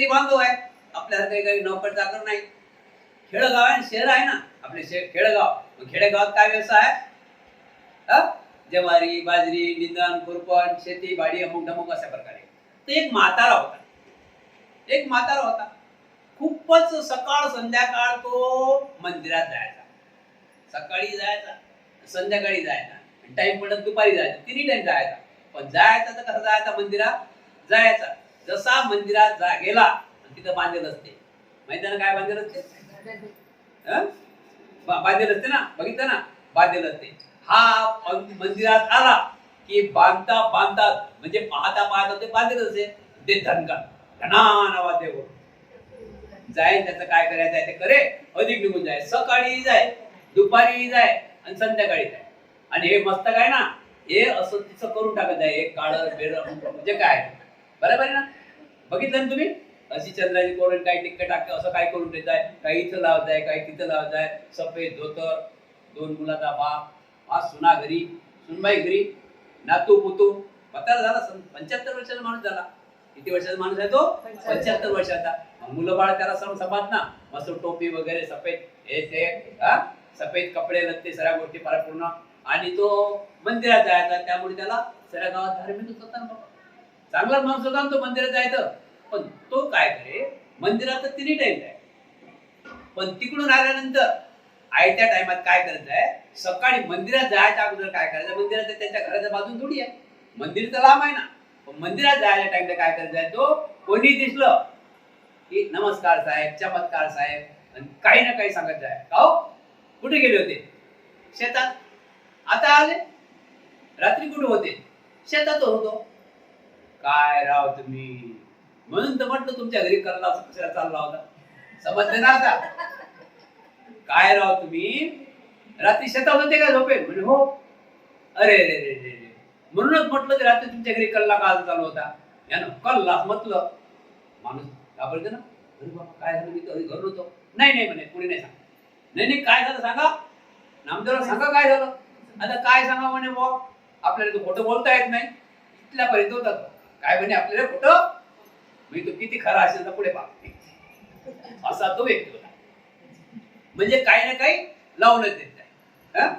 शेतकरी बांधव आहे आपल्याला काही काही नोकर चाकर नाही. खेडगाव आहे शहर आहे ना आपले शे खेडगाव. मग खेडेगावात काय व्यवसाय आहे? हा? ज्वारी बाजरी निंदण खुरपण शेती बाडी अमुक ढमुक अशा प्रकारे. तर एक म्हातारा होता. एक म्हातारा होता. खूपच सकाळ संध्याकाळ तो मंदिरात जायचा. सकाळी जायचा संध्याकाळी जायचा. टाइम पडत दुपारी जायचा. तिन्ही टाइम जायचा. पण जायचा तर कसं जायचा? मंदिरात जायचा. जसा मंदिरात जा गेला तिथं बांधेल असते. माहिती ना काय बांधेल असते? बांधेल असते ना? बघितलं ना? बांधेल असते. हा मंदिरात आला की बांधता बांधता म्हणजे पाहता पाहता ते बांधेल असते. ते धनका धनान नावा देव. जाय त्याचं काय करायचं आहे ते करे. अधिक निघून जाय. सकाळी जाय दुपारी जाय आणि संध्याकाळी जाय. आणि हे मस्तक आहे ना? हे असं तिचं करून टाकत आहे एक काळ बेर म्हणजे काय? बरोबर आहे ना? बघितलं ना तुम्ही? अशी चंद्राची कोरण काही टिक्क टाक असं काय करून देत आहे काही इथं लावत आहे काही तिथं लावत आहे सफेद धोतर दोन मुलाचा बाप हा सुना घरी सुनबाई घरी नातू पुतू. म्हातारा झाला पंच्याहत्तर वर्षाचा माणूस झाला. किती वर्षाचा माणूस आहे तो? पंच्याहत्तर. वर्षाचा. मुलं बाळ त्याला सम समाज ना. मस्त टोपी वगैरे सफेद हे ते हा? सफेद कपडे लत्ते सगळ्या गोष्टी परिपूर्ण आणि तो मंदिरात जायचा. त्यामुळे त्याला सगळ्या गावात धार्मिक होता चांगलाच चांगला माणूस होता तो मंदिरात जायचं. पण तो काय करे? मंदिरात तर तिन्ही टाइम जाय. पण तिकडून आल्यानंतर आयत्या टायमात काय करायचं आहे सकाळी मंदिरात जायच्या अगोदर काय करायचं मंदिरात त्याच्या घराच्या बाजून थोडी आहे. मंदिर तर लांब आहे ना. पण मंदिरात जायच्या टाइमला काय करायचंय आहे तो कोणी दिसलं की नमस्कार साहेब चमत्कार साहेब आणि काही ना काही सांगत जाय. का हो? कुठे गेले होते? शेतात. आता आले? रात्री कुठे होते? शेतात होतो. काय राव तुम्ही? म्हणून तर म्हटलं तुमच्या घरी करला कशाला चालला होता. समजले ना आता? काय राव तुम्ही? रात्री शेतात होते का झोपे म्हणजे हो. अरे रे रे रे रे. म्हणूनच म्हटलं की रात्री तुमच्या घरी कल्ला का चालू होता? यानं कल्ला म्हटलं. माणूस घाबरते ना? अरे बाबा काय झालं? मी कधी घरी होतो. नाही नाही म्हणे पुढे नाही सांग नाही नाही काय झालं सांगा? नामदेवला सांगा काय झालं? आता काय सांगा म्हणे बुवा? आपल्याला तो खोटं बोलता येत नाही. इथल्यापर्यंत होता तो काय म्हणे आपल्याला खोटं मी तो किती खरा असेल तर पुढे पाहते. असा तो व्यक्ती होता. म्हणजे काही ना काही लावूनच देत नाही. हं?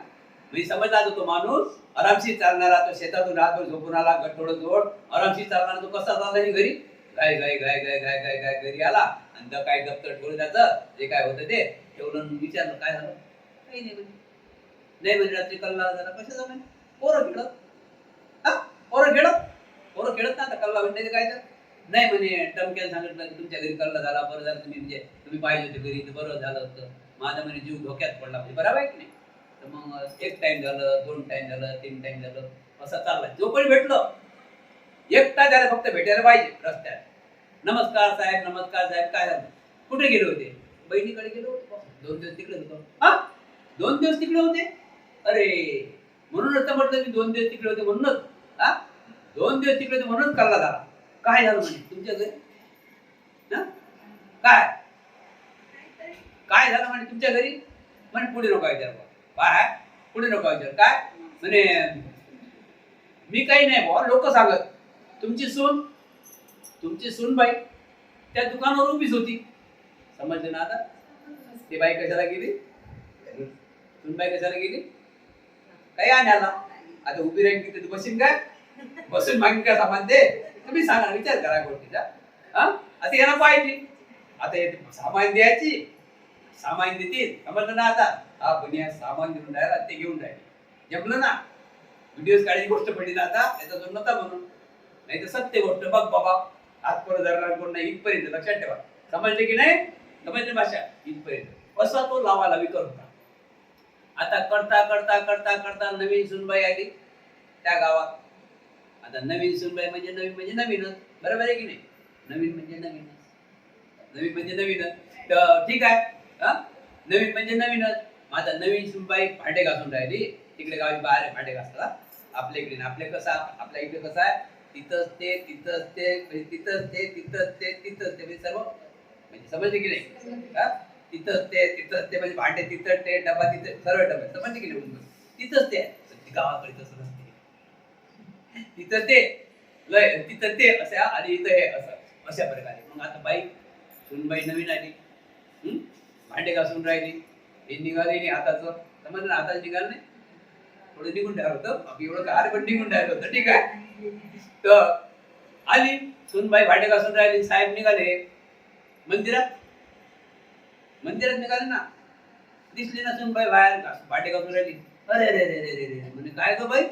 म्हणजे समजला तो माणूस आरामशीर चालणारा तो शेतातून रातभर झोपून आला गठोड जोड आरामशीर चालणारा तो कसा चालला नाही घरी? गाय गाय गाय गाय गाय गाय गाय घरी आला. आणि तर काय दप्तर ठेवलं त्याचं? जे काय होतं ते ठेवलं विचारलं काय झालं? काही नाही म्हणजे नाही म्हणजे रात्री कल्ला झाला कशाचा म्हणजे पोरं खेळत हा? पोरं खेळत पोरं खेळत ना आता कल्ला म्हणजे काय तर? नाही म्हणे टमक्याला सांगितलं की तुमच्या घरी कल्ला झाला बरं झालं तुम्ही म्हणजे तुम्ही पाहिजे होते घरी तर बरं झालं होतं. माझा म्हणे जीव धोक्यात पडला म्हणजे बरोबर आहे की नाही? तर मग एक टाइम झालं दोन टाइम झालं तीन टाइम झालं असं चालला. जो पण भेटलो एकटा त्याला फक्त भेटायला पाहिजे रस्त्यात. नमस्कार साहेब नमस्कार साहेब काय झालं? कुठे गेले होते? बहिणीकडे गेलो होतो दोन दिवस तिकडे होतो हा? दोन दिवस तिकडे होते? अरे म्हणूनच तर म्हटलं मी दोन दिवस तिकडे होते म्हणूनच. हा? दोन दिवस तिकडे म्हणून म्हणूनच कल्ला झाला काय झालं म्हणजे तुमच्या घरी? हा? काय? काय झालं म्हणे तुमच्या घरी? म्हणे पुढे नको विचार काय पुढे नको विचार काय? म्हणे मी काही नाही बुवा लोक सांगत. तुमची सून तुमची सून बाई त्या दुकानावर उभीच होती. समजले ना आता? ती बाई कशाला गेली? सून बाई कशाला गेली? काही आणायला. आता उभी राहील तिथे तू बसीन काय? बसून मागे काय सामान दे तुम्ही सांगा विचार करा गोष्टीचा. हा? आता यांना पाहिजे. आता सामान द्यायची. सामान देतील. समजलं ना आता? हा बनिया सामान घेऊन राहिला ते घेऊन राहिले. जमलं ना? व्हिडिओ काढायची गोष्ट पडली ना आता याचा जो नव्हता म्हणून. नाही तर सत्य गोष्ट. बघ बाबा आत कोण कोण नाही इथपर्यंत लक्षात ठेवा. समजले की नाही? समजले भाषा? इथपर्यंत. असा तो लावा लावी करता होता आता करता करता करता करता नवीन सुनबाई आली त्या गावात. आता नवीन सुनबाई म्हणजे नवीन म्हणजे नवीनच. बरोबर आहे की नाही? नवीन म्हणजे नवीनच. नवीन म्हणजे नवीनच. तर ठीक आहे. हा? नवीन म्हणजे नवीनच. माझा आता नवीन सुनबाई भांडे घासून राहिली. तिकडे गावी बाहेर भांडे घासतात आपल्या इकडे ना आपले कसं आपल्या इकडे कसं आहे? तिथंच ते तिथंच ते म्हणजे तिथंच ते तिथंच ते तिथंच ते. म्हणजे सर्व म्हणजे समजले की नाही? तिथंच ते तिथंच ते. म्हणजे भांडे तिथं ते डबा तिथं सर्व डबे. समजले की नाही? तिथंच ते गावाकडे तसं तिथं ते. लय तिथं ते असं आणि इथं हे असं. अशा प्रकारे. मग आता बाई सुनबाई नवीन आली. भांडे घासून राहिली. हे निघाले नाही आताच. समजलं ना हाताचं निघालं नाही. थोडं निघून ठेवलं होतं. बाकी एवढं काय पण निघून ठेवलं होतं. ठीक आहे. तर आली. सुनबाई भांडे घासून राहिली. साहेब निघाले. मंदिरात. मंदिरात निघाले ना. दिसली ना सुनबाई बाहेर. भांडे घासून राहिली. अरे अरे अरे रे रे रे. म्हणे काय ग बाई?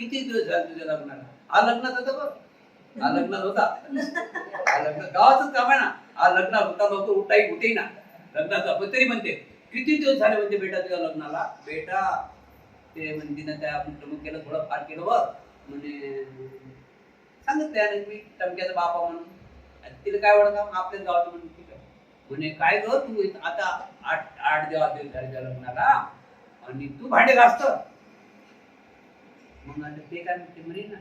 किती दिवस झाले तुझ्या लग्नाला? हा लग्नात होता बघ. हा लग्नात होता. हा लग्न गावातच काम आहे ना. हा लग्नात होता लोक उठाई उठे ना. लग्नाचा पण तरी म्हणते किती दिवस झाले म्हणते बेटा तुझ्या लग्नाला? बेटा ते म्हणते ना त्या आपण मग केलं थोडं फार केलं बघ. म्हणे सांगत तयार मी टमक्याचा बापा म्हणून. आणि तिला काय ओळखा? आपल्याच गावात म्हणून ठीक आहे. म्हणे काय ग तू आता आठ आठ दिवस दिवस झाले तुझ्या लग्नाला आणि तू भांडे घासतं मग आता ते काय म्हणते म्हणे ना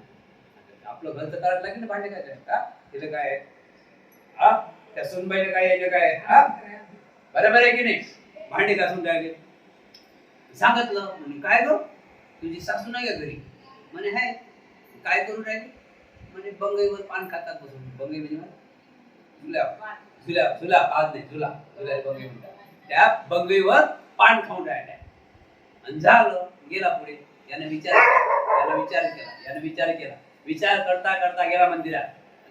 आपलं घर तर करायला लागेल ना भांडे काय का तिथं काय आहे? हा? त्या सुनबाईला काय यायचं काय आहे? हा? बरोबर आहे की नाही? भांडे घासून राहिले. सांगितलं म्हणे काय गो? तुझी सासू नाही का घरी? म्हणे हाय. काय करून राहिली? म्हणे बंगईवर पान खातात बसून. बंगई म्हणजे झुला झुला झुला आज नाही झुला झुला बंगई म्हणतात त्या बंगईवर पान खाऊन राहिल्या. आणि झालं गेला पुढे. याने विचार केला. यानं विचार केला यानं विचार केला. विचार करता करता गेला मंदिरात.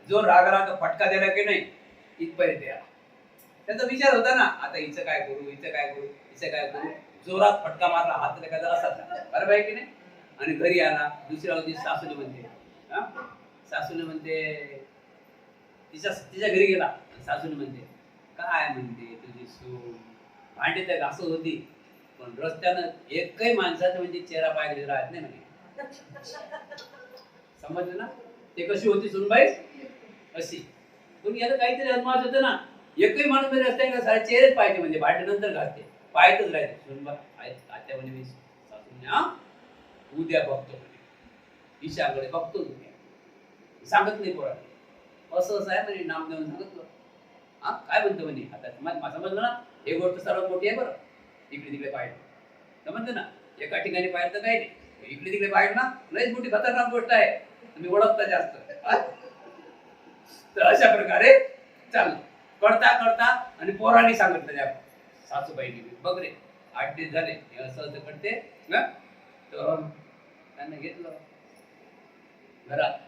जो राग तो फटका दिला की नाही इथपर्यंत याला. त्याचा विचार होता ना आता हिचं काय करू हिचं काय करू हिचं काय करू? जोरात फटका मारला हात एखादा असाच बरोबर आहे की नाही? आणि घरी आला दुसऱ्या होती सासूने म्हणते हा? सासूने म्हणते तिच्या तिच्या घरी गेला. सासूने म्हणते काय म्हणते तुझी सून? भांडी तर घासत होती. पण रस्त्यानं एकही माणसाचं म्हणजे चेहरा पाय राहत नाही म्हणजे समजलं ना? ते कशी होती सुनबाई? अशी. पण याला काहीतरी अनुमान होतं ना? एकही माणूस म्हणजे रस्त्याने का सारा चेहरेच पाहिजे म्हणजे भांडे नंतर पाहतच पायतच राहते. सुनबा आत्या म्हणजे मी सासून हा? उद्या बघतो म्हणे. ईशाकडे बघतो उद्या. सांगत नाही कोणाला असं असं आहे म्हणे नाम देऊन सांगत हा? काय म्हणतो म्हणे? आता समज समजलं ना? हे गोष्ट सर्वात मोठी आहे बरं. इकडे तिकडे पाहिजे समजलं ना? एका ठिकाणी पाहिलं तर काही नाही. इकडे तिकडे पाहिजे ना लयच मोठी खतरनाक गोष्ट आहे. तुम्ही ओळखता जास्त. तर अशा प्रकारे चाललं. करता करता आणि पोरांनी सांगितलं त्या सासूबाईनी. बघ रे आठ दिवस झाले हे असं असं करते ना? तर त्यांना घेतलं. घरात.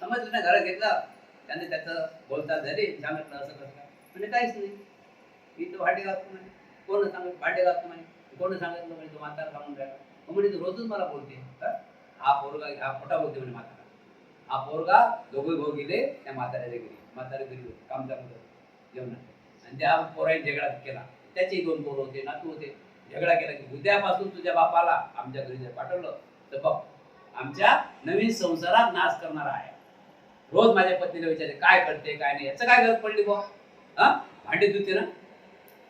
समजलं ना घरात घेतलं. त्याने त्याचं बोलता झाले सांगितलं असं कसं म्हणजे काहीच नाही. मी तर भांडे घालतो म्हणे. कोण सांगत भांडे घालतो म्हणे. कोण सांगितलं म्हणजे तो म्हातारा सांगून राहिला. मग म्हणे रोजच मला बोलते. हा? हा पोरगा हा खोटा बोलते म्हणे म्हातारा. हा पोरगा दोघे भाऊ गेले त्या म्हाताऱ्याच्या घरी. म्हाताऱ्या घरी होते काम चालू होतं जेवणात आणि त्या पोराने झगडा केला. त्याचे दोन पोरं होते नातू होते. झगडा केला की उद्यापासून तुझ्या बापाला आमच्या घरी जर पाठवलं तर बघ आमच्या नवीन संसारात नाश करणारा आहे. रोज माझ्या पत्नीला विचारते काय करते काय नाही? याचं काय गरज पडली बुवा? हा? भांडी धुते ना?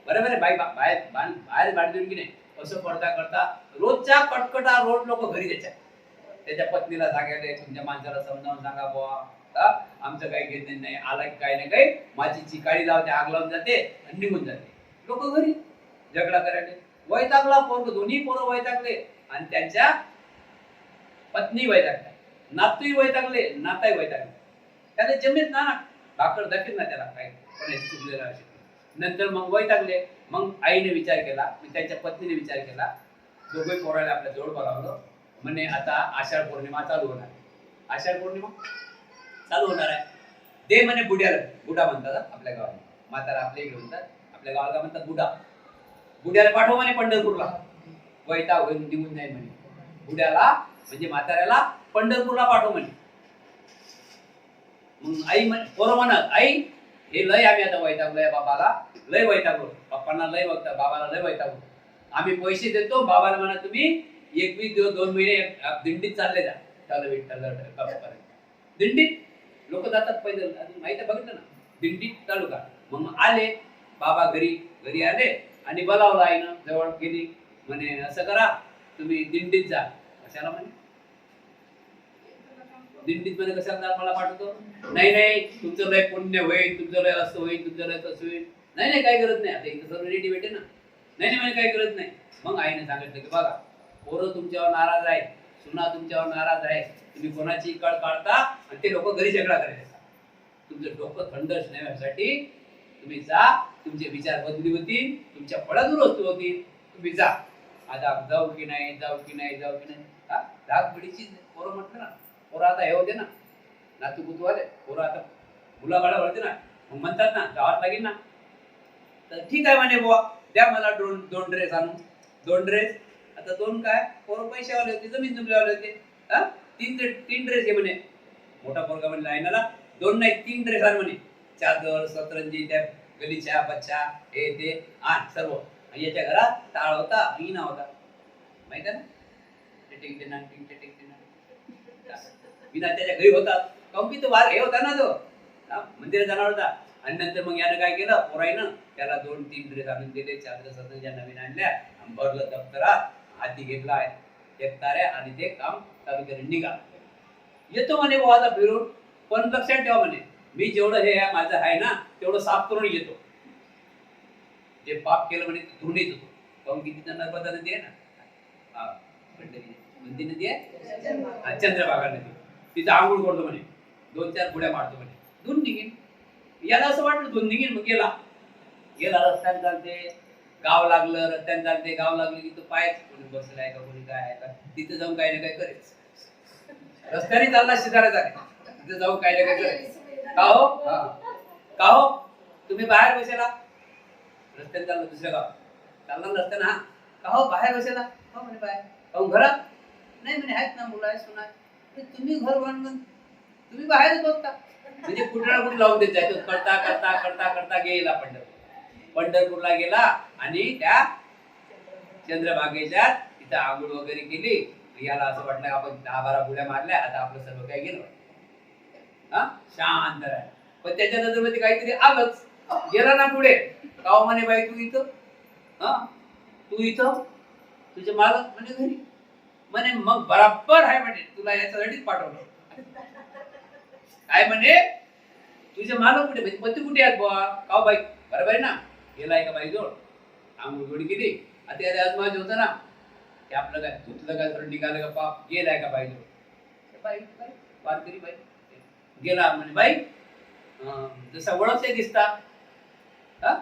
बरोबर आहे बाई बाहेर बाहेर बाहेर भांडी धुवून की नाही? असं करता करता रोजच्या कटकटा रोज लोक घरी त्याच्या त्याच्या पत्नीला सांगायला तुमच्या माणसाला समजावून सांगा बुवा. आमचं काही घेत नाही आला की काही नाही काही. माझी चिकाळी लावते आग लावून जाते आणि निघून जाते. लोक घरी झगडा करायला. वैतागला पोरग दोन्ही पोरं वैतागले आणि त्यांच्या पत्नी वैतागल्या. नातूही वैतागले नाताही वैतागले. त्याला जमेत ना भाकर दाखील ना त्याला काही. पण चुकलेला असेल नंतर मग वैतागले मग आईने विचार केला मी त्यांच्या पत्नीने विचार केला. दोघे पोराला आपल्या जवळ बोलावलं. म्हणे आता आषाढ पौर्णिमा चालू होणार आहे. आषाढ पौर्णिमा? चालू होणार आहे. दे म्हणे बुड्याला. बुडा म्हणतात आपल्या गावात म्हातारा आपल्या इकडे म्हणतात. आपल्या गावाला म्हणतात? बुडा. बुड्याला पाठव म्हणे पंढरपूरला. वैता होऊन निघून नाही म्हणे. बुड्याला म्हणजे म्हाताऱ्याला पंढरपूरला पाठव म्हणे. मग आई म्हणे पोरं म्हणत आई हे लय आम्ही आता वैतागलोय बाबाला. लय वैतागलो. पप्पांना लय बघता बाबाला लय वैतागलो. आम्ही पैसे देतो बाबाला म्हणा तुम्ही एकवीस दिवस दोन महिने दिंडीत चालले जा. चालू विठ्ठल दिंडीत? लोक जातात पैदल माहीत माहिती बघितलं ना? दिंडीत चालू का मग आले. बाबा घरी घरी आले. आणि बोलावलं आईनं जवळ गेली. म्हणे असं करा तुम्ही दिंडीत जा. कशाला म्हणे? दिंडीत मध्ये कशाला मला पाठवतो? नाही नाही तुमचं लय पुण्य होईल तुमचं लय असं होईल तुमचं लय तसं होईल. नाही नाही काही गरज नाही. आता इथं सर्व रेडी भेटे ना. नाही नाही म्हणजे काही गरज नाही. मग आईने सांगितलं की बघा पोरं तुमच्यावर नाराज आहे सुना तुमच्यावर नाराज आहे. तुम्ही कोणाची कळ काढता आणि ते लोक घरी झगडा करायला तुमचं डोकं थंड असण्यासाठी तुम्ही जा तुमचे विचार बदली होतील तुमच्या फळा दुरुस्त होतील. तुम्ही जा. आता जाऊ की नाही जाऊ की नाही जाऊ की नाही. हा? राग पिढीची पोरं म्हटलं ना. पोरं आता हे होते ना. नातू कुतूवाले पोरं आता मुलाबाळा होते ना. मग म्हणतात ना गावात लागेल ना. तर ठीक आहे म्हणे बुवा द्या मला दोन दोन ड्रेस आणून. दोन ड्रेस आता दोन काय? पोरं पैशावाले होते जमीन जमल्यावाले होते. हा? तीन तीन ड्रेस हे म्हणे. मोठा पोरगा म्हणे लाईनाला. दोन नाही तीन ड्रेस आण म्हणे. चादर सतरंजी त्या गलीच्या बच्चा हे ते आण सर्व. याच्या घरात टाळ होता हिना होता. माहिती आहे ना? टिटिंग टिनांग, टिंग टिटिंग टिनांग. विना त्याच्या घरी होता. काऊन की तो वार हे होता ना तो. मंदिरात जाणार होता. आणि नंतर मग यानं काय केलं? पोराईनं त्याला दोन तीन ड्रेस आणून दिले. चादर सतरंज्या नवीन आणल्या आणि भरलं दप्तरात हाती घेतला आहे. एक ताऱ्या आणि ते काम चालू केलं. निघा येतो म्हणे आता फिरून. पण लक्षात ठेवा म्हणे मी जेवढं हे आहे, माझं आहे ना तेवढं साफ करून येतो. जे पाप केलं म्हणे येत होतो काऊन की तिथं नर्मदा नदी आहे ना? हा पंढरी नदी आहे? चंद्रभागा नदी. तिथं आंघोळ करतो म्हणे. दोन चार पुड्या मारतो म्हणे. दोन निघेन. याला असं वाटलं दोन निघेन मग गेला. गेला रस्त्याने चालते. गाव लागलं रस्त्याने चालते. गाव लागलं की तो पायच कोणी बसलाय आहे का कोणी काय आहे का? तिथं जाऊन काही ना काही करेल रस्त्याने चालला शिकारायचा तिथं जाऊन काही ना काही करेल का हो? का हो? तुम्ही बाहेर बसेला. रस्त्याने चाललं दुसऱ्या गाव चालला रस्त्याने रस्त्यानं हा. का हो? बाहेर बसेला. हो म्हणे बाहेर. काहून हो घरात? नाही म्हणे आहेत ना मुलं आहे सुना आहे. ते तुम्ही घर बांधून तुम्ही बाहेर बघता म्हणजे कुठे ना कुठे लावून देत जायचं? करता करता करता करता गेला पंढरपूर. पंढरपूरला गेला आणि त्या चंद्रभागेच्या तिथं आंघोळ वगैरे केली. याला असं वाटलं आपण दहा बारा बुड्या मारल्या आता आपलं सर्व काय गेलं. हा? शांत राहिलं पण त्याच्या नजरमध्ये काहीतरी आलंच. गेला ना पुढे. काव म्हणे बाई तू इथं? हा? तू इथं? तुझे मालक म्हणे घरी? म्हणे मग बराबर आहे म्हणे तुला याच्यासाठीच पाठवलं. काय म्हणे तुझे मालक कुठे? म्हणजे पती कुठे आहेत बुवा? काव बाई बरोबर आहे ना? गेलाय का बाई जोड? आंघोळ गोडी केली? आता याला आज माझं होतं ना की आपलं काय धुतलं काय सर निघालं का पाप गेलाय का बाई जोड? बाई बाई. वारकरी बाई. गेला म्हणे बाई जसा ओळखते दिसता हा?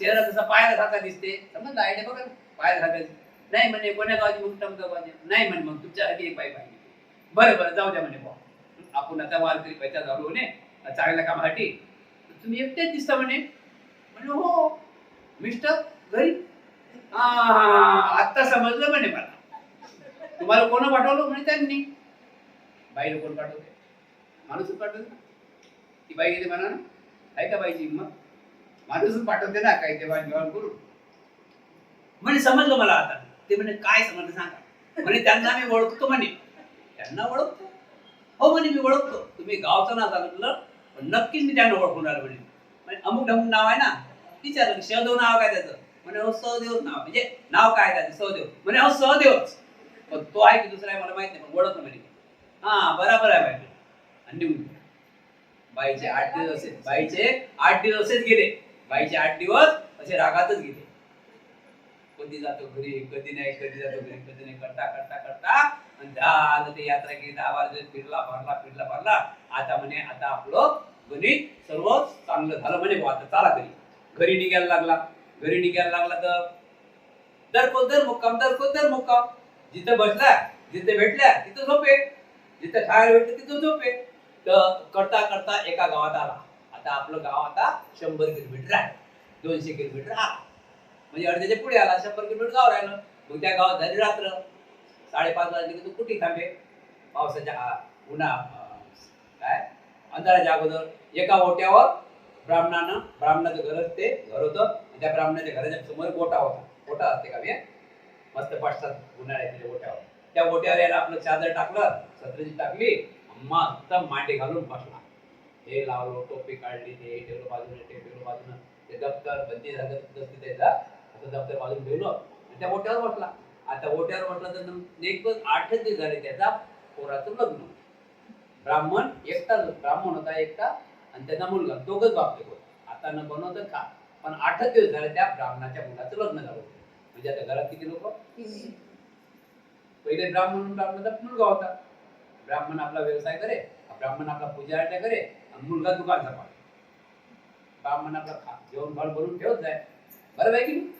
चेहरा जसा पायाला सारखा दिसते. समजलं? आयडिया बघा पायाला सारखा दिसते. नाही म्हणे कोण्या गावाची मग टमका गावाची? नाही म्हणे मग तुमच्यासाठी एक बाई पाहिजे बरं बरं जाऊ द्या म्हणे भाऊ आपण आता वारकरी पैसा झालो म्हणे चांगल्या कामासाठी. तुम्ही एकटेच दिसता म्हणे. म्हणे हो मिस्टर घरी. हा आत्ता समजलं म्हणे मला. तुम्हाला कोण पाठवलं? म्हणे त्यांनी. बाईला कोण पाठवते माणूसच पाठवते ती बाई येते म्हणा ना. आहे का बाईची मग माणूसच पाठवते ना काही देवाण जेवण करून. म्हणे समजलं मला आता. ते म्हणे काय समजलं सांगा? म्हणे त्यांना मी ओळखतो म्हणे. त्यांना ओळखतो? हो म्हणे मी ओळखतो. तुम्ही गावचं नाव सांगितलं पण नक्कीच मी त्यांना ओळखून राहिलो म्हणे. म्हणजे अमुक ढमुक नाव आहे ना विचारलं सहदेव नाव काय त्याचं? म्हणे हो सहदेव नाव म्हणजे नाव काय त्याचं? सहदेव. म्हणे हो सहदेवच. पण तो आहे की दुसरा आहे मला माहीत नाही पण ओळखलं म्हणे. हा बराबर आहे बाई. आणि निघून बाईचे आठ दिवस असे बाईचे आठ दिवस असेच गेले. बाईचे आठ दिवस असे रागातच गेले. कधी जातो घरी कधी नाही कधी जातो घरी कधी नाही करता करता करता. आणि झालं ते यात्रा केली दहा बारा दिवस फिरला भरला फिरला भरला. आता म्हणे आता आपलं गणित सर्व चांगलं झालं म्हणे आता चला घरी. घरी निघायला लागला. घरी निघायला लागला तर दर को दर मुक्काम दर को दर मुक्काम. जिथं बसला जिथे भेटल्या तिथं झोपे. जिथं खायला भेटलं तिथं झोपे. तर करता करता एका गावात आला. आता आपलं गाव आता शंभर किलोमीटर आहे. दोनशे किलोमीटर आला. म्हणजे अर्ध्याच्या पुढे आला शंभर किलोमीटर गाव राहिलं. मग त्या गावात झाली रात्र. साडेपाच वाजले की तू कुठे थांबे? पावसाच्या उन्हा काय? अंधाराच्या अगोदर एका ओट्यावर ब्राह्मणानं ब्राह्मणाचं घर ते घर होतं. आणि त्या ब्राह्मणाच्या घराच्या समोर गोटा होता. गोटा असते का मी मस्त पाचसात उन्हाळ्याच्या ओट्यावर. त्या ओट्यावर याला आपलं चादर टाकलं सत्रजी टाकली मस्त मांडे घालून बसला. हे लावलं टोपी काढली ते ठेवलं बाजूने ते ठेवलं बाजूने. ते दप्तर बंदी झालं त्याचा असं आपल्या बाजून ठेवलं आणि त्या ओट्यावर बसला आता ओट्यावर बसला तर नेमकं आठच दिवस झाले त्याचा पोराचं लग्न ब्राह्मण एकटा ब्राह्मण होता एकटा आणि त्याचा मुलगा. दोघच बापले होते. आता न बनवतं खा पण आठच दिवस झाले त्या ब्राह्मणाच्या मुलाचं लग्न झालं होतं. म्हणजे आता घरात किती लोक? पहिले ब्राह्मण ब्राह्मणाचा मुलगा होता. ब्राह्मण आपला व्यवसाय करे ब्राह्मण आपला पूजा अर्चा करे आणि मुलगा दुकान सांभाळ ब्राह्मण आपला खा जेवण भाड भरून ठेवत जाय. बरोबर आहे की नाही?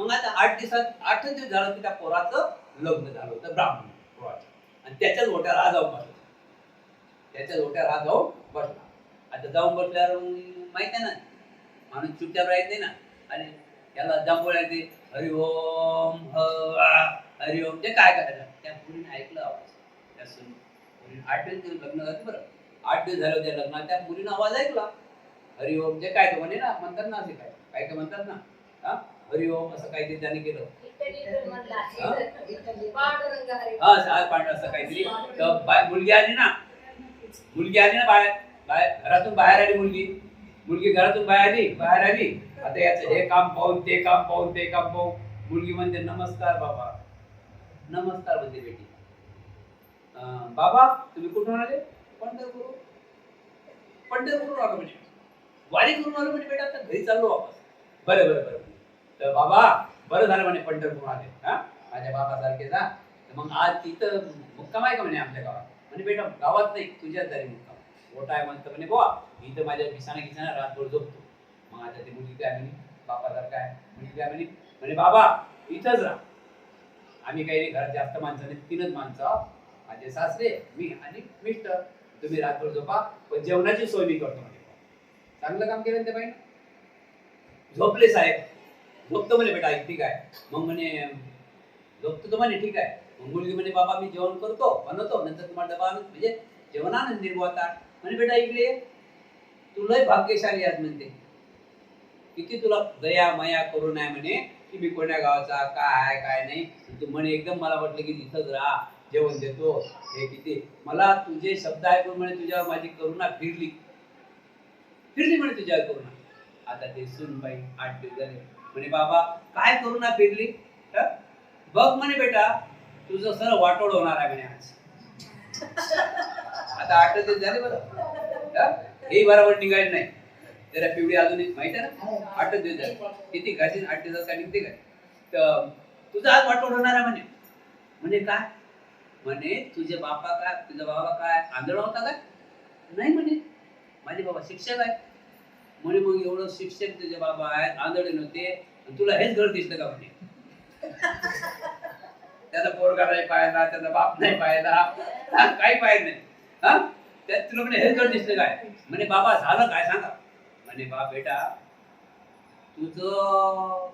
मग आता आठ दिवसात आठच दिवस झालं की त्या पोराचं लग्न झालं होतं ब्राह्मण पोराचं. आणि त्याच्याच ओट्या राहा जाऊन बसला. त्याच्याच ओट्या राहा जाऊन बसला. आता जाऊन बसल्यावर माहीत आहे ना माणूस चुपचाप राहत नाही ना. आणि त्याला जांभूळ येते हरिओम हरिओम ते काय करायचं? त्या मुलीने ऐकलं आवाज. त्या सुन आठ दिवस लग्न झालं बरं. आठ दिवस झाले होते लग्नात त्या मुलीनं आवाज ऐकला. हरिओम ते काय म्हणे ना म्हणतात ना असे काय काय काय म्हणतात ना. हा? हरिओम असं काहीतरी त्याने केलं. हा? सहा पांढरा असं काहीतरी. तर मुलगी आली ना. मुलगी आली ना बाहेर. बाहेर घरातून बाहेर आली मुलगी. मुलगी घरातून बाहेर आली बाहेर आली. आता याचं हे काम पाहून ते काम पाहून ते काम पाहून मुलगी म्हणते नमस्कार बाबा. नमस्कार म्हणते बेटी. बाबा तुम्ही कुठून आले? पंढरपूर. पंढरपूर आलो म्हणजे. वारी करून आलो म्हणजे बेटा आता घरी चाललो वापस. बरं बरं बरं. तर बाबा बरं झालं म्हणे पंढरपूर आले हा? माझ्या बाबासारखे जा. तर मग आज तिथं मुक्काम आहे का म्हणे आमच्या गावात? म्हणे बेटा गावात नाही तुझ्या दारी मुक्काम. मोठा आहे म्हणतं म्हणे बुवा इथं माझ्या बिसाना गिसाना रातभर झोपतो. मग आता ती मुलगी काय म्हणे? बापासारखा आहे. मुलगी काय म्हणे? म्हणे बाबा इथंच राहा. आम्ही काही नाही घरात जास्त माणसं नाही तीनच माणसं आहोत. माझे सासरे मी आणि मिस्टर. तुम्ही रातभर झोपा पण जेवणाची सोय मी करतो म्हणे. चांगलं काम केलं ते त्या बाईनं? झोपले साहेब. झोपतो म्हणे बेटा ठीक आहे मग म्हणे झोपतो तो म्हणे ठीक आहे. मग मुलगी म्हणे बाबा मी जेवण करतो बनवतो नंतर तुम्हाला डबा आणून म्हणजे जेवणानंद निर्वाता म्हणे बेटा ऐकले तू लय भाग्यशाली आज म्हणते. किती तुला दया मया करून आहे म्हणे की मी कोण्या गावाचा काय आहे काय नाही. तू म्हणे एकदम मला वाटलं की तिथंच राहा जेवण देतो. हे किती? मला तुझे शब्द ऐकून म्हणे तुझ्यावर माझी करुणा फिरली. फिरली म्हणे तुझ्यावर करुणा. आता ते सुनबाई आठ दिवस झाले म्हणे बाबा काय करुणा फिरली हं? बघ म्हणे बेटा तुझं सर वाटोळ होणार आहे म्हणे आज. आता आठ दिवस झाले बरं. हं? बरोबर निघायला नाही. जरा पिवळी अजून एक माहिती आहे ना? आठ दिवस झाले. किती घासीन आठ दिवसात काय निघते काय तर तुझं आज वाटोळ होणार आहे म्हणे. म्हणजे काय? म्हणे तुझे बापा काय तुझा बाबा काय आंधळा होता काय? नाही म्हणे. माझे बाबा शिक्षक आहे म्हणे मग एवढं शिक्षक तुझे बाबा आहेत आंधळे नव्हते तुला हेच घर दिसलं का म्हणे? त्याचा पोरगा नाही पाहिला त्याचा बाप नाही पाहिला काही पाहिजे नाही. हा? त्यात तुला म्हणे हेच घर दिसलं काय? म्हणे बाबा झालं काय सांगा? म्हणे बाप बेटा तुझं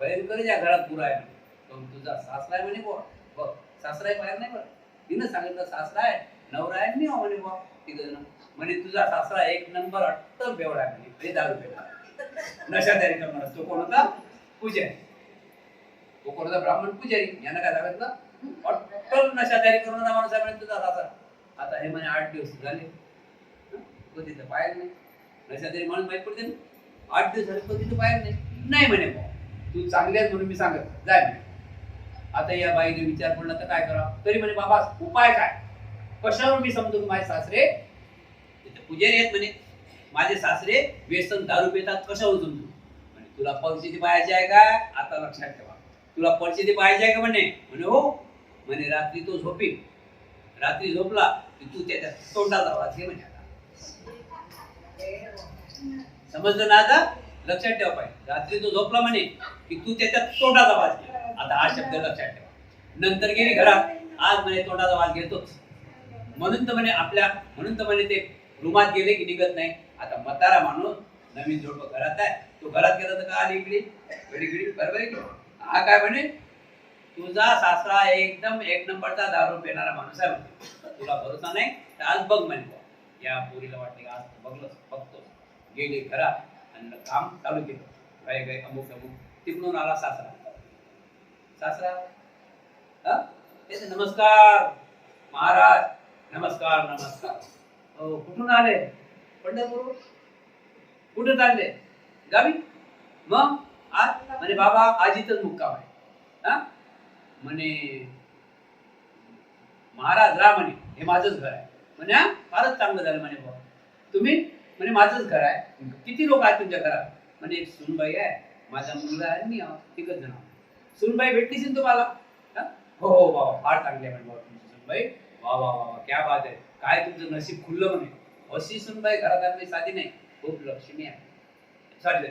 भयंकर या घरात पुरा आहे म्हणे. पण तुझा सासरा आहे म्हणे बुवा बघ सासरा आहे बाहेर नाही बरं तिनं सांगितलं सासरा आहे नवरा मी हो म्हणे बा तिघं म्हणे तुझा सासरा एक नंबर अट्टल बेवडा म्हणे म्हणजे दारू पेला. नशा तयारी करणार तो कोण होता? पुजारी. तो कोण होता? ब्राह्मण पुजारी. यानं काय सांगितलं? अट्टल नशा तयारी करणारा माणूस आहे म्हणे तुझा सासरा. आता हे म्हणे आठ दिवस झाले. हं? कधी तर नाही. नशा तरी माणूस पडते ना. आठ दिवस झाले कधी तर बाहेर नाही. नाही म्हणे भाऊ तू चांगली म्हणून मी सांगत जाय म्हणे. आता या बाईने विचार पडला तर काय करा तरी म्हणे बाबा उपाय काय? कशावर मी समजू माझे सासरे? तिथे पुजारी आहेत म्हणे. माझे सासरे व्यसन दारू पितात कशावर समजू म्हणे तुला परिस्थिती पाहायची आहे का? आता लक्षात ठेवा. तुला परिस्थिती पाहायची आहे का म्हणे? म्हणे हो. म्हणे रात्री तो झोपी. रात्री झोपला की तू त्याच्या तोंडात आवाज घे म्हणे आता. समजलं ना आता? लक्षात ठेवा पाहिजे रात्री तो झोपला म्हणे की तू त्याच्या तोंडात आवाज घे. आता हा शब्द लक्षात ठेवा. नंतर गेली घरात. आज म्हणे तोंडाचा आवाज घेतोच. म्हणून तर म्हणे आपल्या म्हणून तर म्हणे ते रुमात गेले की निघत नाही. आता मतारा माणूस नवीन जोडपं घरात आहे. तो घरात गेला तर का आली इकडे? घडी घडी बरोबर आहे हा काय म्हणे? तुझा सासरा एकदम एक नंबरचा दारू पेणारा माणूस आहे म्हणे. तुला भरोसा नाही? तर आज बघ म्हणे. या पोरीला वाटते का आज बघलं बघतो गेले घरात आणि काम चालू केलं. काय काय अमुक अमुक. तिकडून आला सासरा. सासरा? हा? त्याचे नमस्कार. महाराज. नमस्कार नमस्कार. कुठून आले? पंढरपूर? कुठे चालले? गावी? मग? आज? म्हणे बाबा आजीतच मुक्काम आहे. हा? म्हणे महाराज रा म्हणे हे माझंच घर आहे. म्हणे हा? फारच चांगलं झालं म्हणे बाबा तुम्ही? म्हणे माझंच घर आहे. किती लोक आहेत तुमच्या घरात? म्हणे एक सुनबाई आहे. माझा मुलगा आहे मी आहो तिघच जण सुनबाई भेटलीच ना तुम्हाला? हो? हो बाबा फार चांगले आहे म्हणे बाबा तुमची सुनबाई. वा वा वा वा क्या बात आहे काय तुमचं नशीब खुललं म्हणे. अशी सुनबाई घरात साधी नाही. खूप लक्ष्मी आहे. सॉरी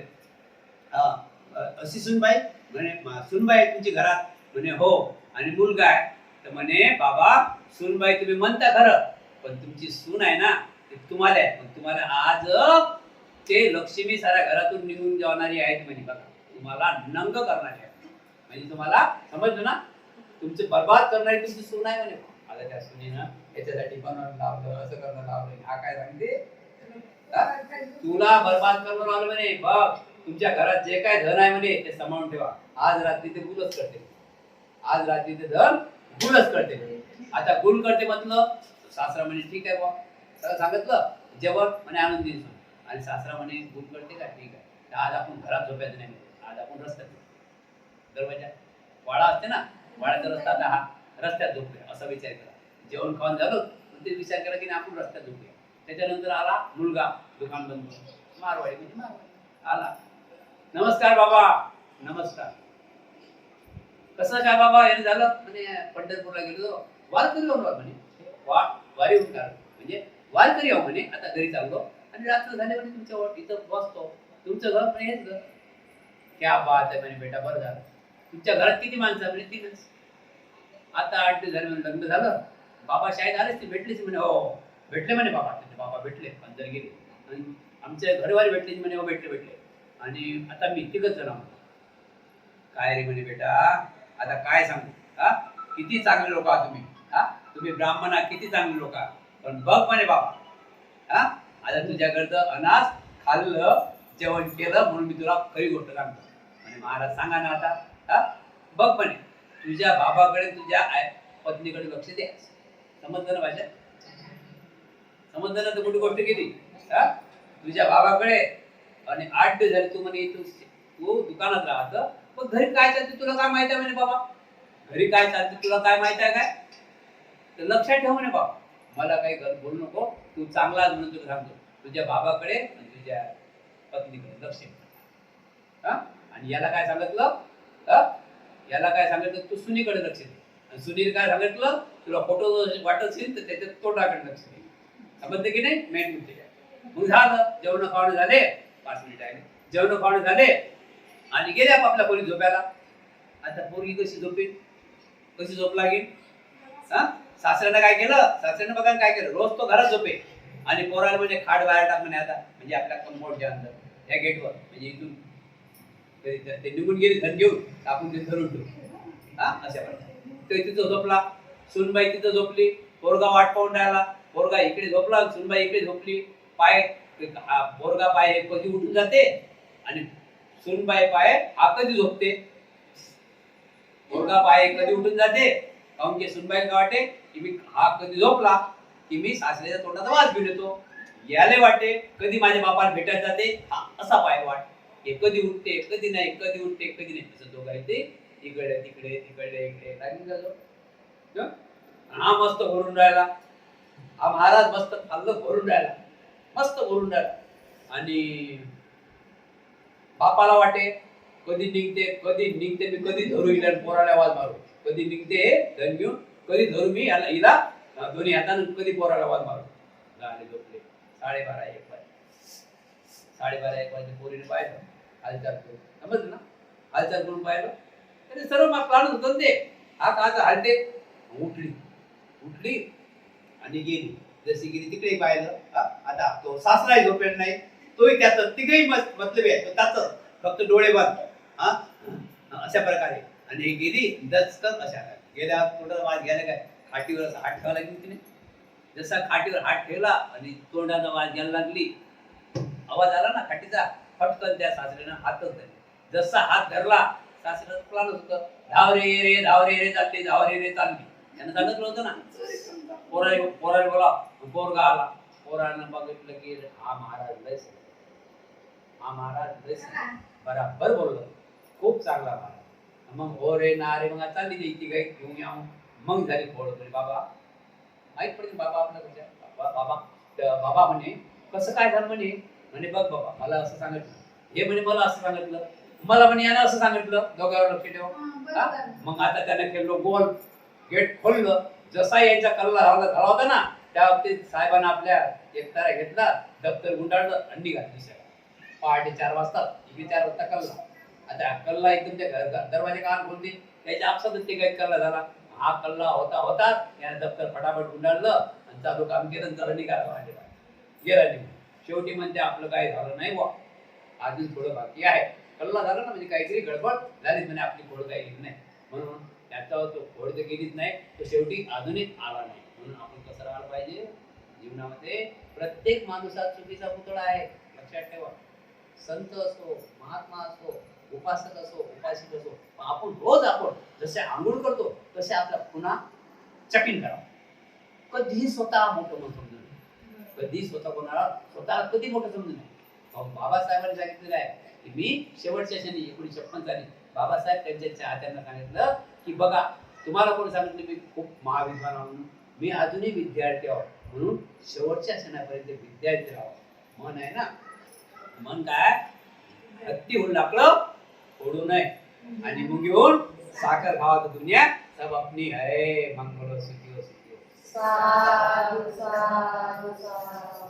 अशी सुनबाई म्हणे सुनबाई तुमची घरात. म्हणे हो. आणि मुलगा आहे. तर म्हणे बाबा सुनबाई तुम्ही म्हणता खरं. पण तुमची सून आहे ना ते तुम्हाला आहे. पण तुम्हाला आज ते लक्ष्मी साऱ्या घरातून निघून जाणारी आहेत म्हणे. बघा तुम्हाला नंग करणारी आहे म्हणजे तुम्हाला समजलं ना? तुमचे बर्बाद करणारी तुमची सून आहे म्हणे. आता त्या सुनीनं याच्यासाठी बनवून लावलं असं करणं लावलं. हा काय सांगते तुला बर्बाद करून लावलं म्हणे. बघ तुमच्या घरात जे काय धन आहे म्हणे ते सांभाळून ठेवा. आज रात्री ते गुलच करते. आज रात्री ते धन गुलच करते. आता गुण करते म्हटलं सासरा म्हणे ठीक आहे बा सगळं सांगितलं जेवण म्हणे आणून देईन आणि सासरा म्हणे गुण करते का? ठीक आहे. आज आपण घरात झोपायचं नाही आज आपण रस्त्यात. दरवाजा वाडा असते ना वाड्याचा रस्ता आता हा. रस्त्यात झोपूया असा विचार करा जेवण खाऊन झालं ते विचार करा की नाही आपण रस्त्यात झोपूया. त्याच्यानंतर आला मुलगा दुकान बंद मारवाडी म्हणजे मारवाडी. आला. नमस्कार बाबा. नमस्कार. कसं काय बाबा? हे झालं. म्हणजे पंढरपूरला गेलो. वारकरी होऊन म्हणे. वा वारी होऊन म्हणजे वारकरी आहो म्हणे. आता घरी चाललो. आणि रात्र झाले म्हणजे तुमच्या वर इथं बसतो. तुमचं घर पण हेच घर. क्या बात आहे म्हणे बेटा बरं झालं. तुमच्या घरात किती माणसं म्हणजे म्हणे? तीनच. आता आठ दिवस झाले लग्न झालं. बाबा शाळेत आलेच ते भेटलेच म्हणे हो. भेटले म्हणे बाबा त्याचे बाबा भेटले अंदर गेले. आणि आमच्या घरवारी भेटले म्हणे हो भेटले भेटले. आणि आता मी तिघच जण काय रे म्हणे बेटा? आता काय सांगू? हा? किती चांगले लोक आहात तुम्ही. हा? तुम्ही ब्राह्मण आहात किती चांगले लोक आहात. पण बघ म्हणे बाबा. हा? आता तुझ्याकडचं अनाज खाल्लं जेवण केलं म्हणून मी तुला खरी गोष्ट सांगतो. म्हणे महाराज सांगा ना आता. हा? बघ म्हणे. तुझ्या बाबाकडे तुझ्या आय- पत्नीकडे लक्ष द्या समजलं ना भाषा समजलं ना तर कुठे गोष्ट केली? हा? तुझ्या बाबाकडे. आणि आठ दिवस झाले तू म्हणे तू तू दुकानात राहत. पण घरी काय चालते? तुला काय माहिती आहे म्हणे बाबा? घरी काय चालते? तुला काय माहिती आहे काय? तर लक्षात ठेव म्हणे बाबा. मला काही घर बोलू नको. तू चांगला म्हणून तुला सांगतो. तुझ्या बाबाकडे आणि तुझ्या पत्नीकडे लक्ष हा? आणि याला काय सांगितलं? हा? याला काय सांगितलं? तू सुनीकडे लक्ष दे. आणि सुनील काय सांगितलं? तुला फोटो वाटत असेल तर त्याच्यात तोंडाकडे लक्ष दे. समजते की नाही? मेन मुद्दे मग झालं. जेवण खावणं झाले. पाच मिनिट आहे. जेवण खावणं झाले. आणि गेले आपापल्या पोरी झोपायला. आता पोरगी कशी झोपेल? कशी झोप लागेल? हा? सासऱ्यानं काय केलं? सासऱ्यानं बघा काय केलं. रोज तो घरात झोपे आणि पोराला म्हणजे खाट बाहेर टाकणे आता. म्हणजे आपल्या कंपाऊंडच्या अंदर. या गेटवर म्हणजे इथून ते निघून गेले धन घेऊन. आपण ते धरून ठेवू. हा? अशा प्रकारे. तो तिथं झोपला सुनबाई तिथं झोपली पोरगा वाट पाहून राहिला. पोरगा इकडे झोपला सुनबाई इकडे झोपली. पाय हा पोरगा पाय हे कधी उठून जाते आणि सुनबाई पाय हा कधी झोपते? पोरगा पाय कधी उठून जाते? काऊन की सुनबाई काय वाटे? की मी हा कधी झोपला? की मी सासऱ्याच्या तोंडाचा वास घेऊन येतो. याले वाटे कधी माझ्या बापाला भेटायला जाते? हा असा पाय वाट. हे कधी उठते कधी नाही कधी उठते कधी नाही. असं दोघं आहे ते. इकडे तिकडे तिकडे इकडे. लागून जातो हा? मस्त भरून राहिला. हा महाराज मस्त खाल्लं भरून राहिला. मस्त भरून राहिला. आणि बापाला वाटे कधी निघते कधी निघते मी कधी धरू हिला पोराला आवाज मारू. कधी निघते धन घेऊन कधी धरू मी याला हिला दोन्ही हातानं कधी पोराला आवाज मारू. झाले झोपले. साडेबारा एक. साडेबारा एक वाजे पोरीने पाहिलं हालचाल करून. समजलं ना? हालचाल करून पाहिलं. तरी सर्व मग प्राण होतं ते हा काचा हालते. उठली. उठली आणि गेली. जशी गेली तिकडे पाहिलं. हा, आता तो सासराही झोपेल नाही. तोही त्याचं तिघही मत मतलब आहे तो त्याच फक्त डोळे बांधतो हा? अशा प्रकारे. आणि हे गेली दचकन अशा गेल्या थोडं वाज गेला काय? खाटीवर असा हात ठेवा लागली तिने. जसा खाटीवर हात ठेवला आणि तोंडाचा वाज घ्यायला लागली आवाज आला ना काठीचा फटकन त्या सासऱ्यानं हातच धरले. जसा हात धरला सासऱ्याचं प्लान होतं? धाव रे रे धाव रे रे चालली धाव रे रे चालली त्यानं सांगितलं होतं ना. पोरा पोराला बोला पोरगा आला. पोरानं बघितलं की हा महाराज लय हा महाराज लय बराबर बोललो. खूप चांगला महाराज. मग हो रे ना रे मग चालली नाही ती काही घेऊन या. मग झाली पोळ तरी. बाबा माहीत पडते बाबा आपल्या बाबा बाबा म्हणे कसं काय झालं म्हणे? म्हणे बघ बाबा मला असं सांगितलं. हे म्हणे मला असं सांगितलं. मला म्हणे यानं असं सांगितलं. दोघांवर लक्ष ठेव? मग आता त्याने खेळलो गोल गेट खोललं. जसा यांचा कल्ला झाला झाला होता ना त्या बाबतीत साहेबांना आपल्या एकतारा घेतला दप्तर गुंडाळलं आणि निघाली दिसायला पहाटे चार वाजता इकडे चार वाजता कल्ला. आता कल्ला एकदम त्या घर- दरवाजे कान खोलते त्याच्या आपसातच ते काही कल्ला झाला. हा कल्ला होता होता. याने दप्तर फटाफट गुंडाळलं आणि चालू काम केलं आणि त्याला निघाला गेला निघून. शेवटी म्हणते आपलं काय झालं नाही बा अजून थोडं बाकी आहे. कल्ला झाला ना म्हणजे काहीतरी गडबड. झालीच म्हणजे आपली खोड काही गेली नाही. म्हणून त्याचा तो खोड तर गेलीच नाही तो शेवटी अजूनही आला नाही. म्हणून आपण कसं राहायला पाहिजे? जीवनामध्ये प्रत्येक माणूस चुकीचा पुतळा आहे. लक्षात ठेवा. संत असो महात्मा असो उपासक असो उपासिक असो आपण रोज आपण जसे आंघोळ करतो तसे आपला पुन्हा चकिन करावं कधीही स्वतः मोठं म्हणून समजू कधी स्वतः कोणाला स्वतः कधी मोठं समजून नाही अहो, बाबासाहेबांनी सांगितलेलं आहे की मी शेवटच्या क्षणी एकोणीसशे छप्पन साली बाबासाहेब त्यांच्या चाहत्यांना सांगितलं की बघा तुम्हाला कोण सांगितलं मी खूप महाविद्वान आहो म्हणून. मी अजूनही विद्यार्थी आहो म्हणून शेवटच्या क्षणापर्यंत विद्यार्थी राहावं मन आहे ना? मन काय? हत्ती होऊन लागलं ओढू नये. आणि मग घेऊन साखर खावा तर दुनिया सब अपनी है मंगलो सुखी. हो हो सुखी हो साधु साधु साधु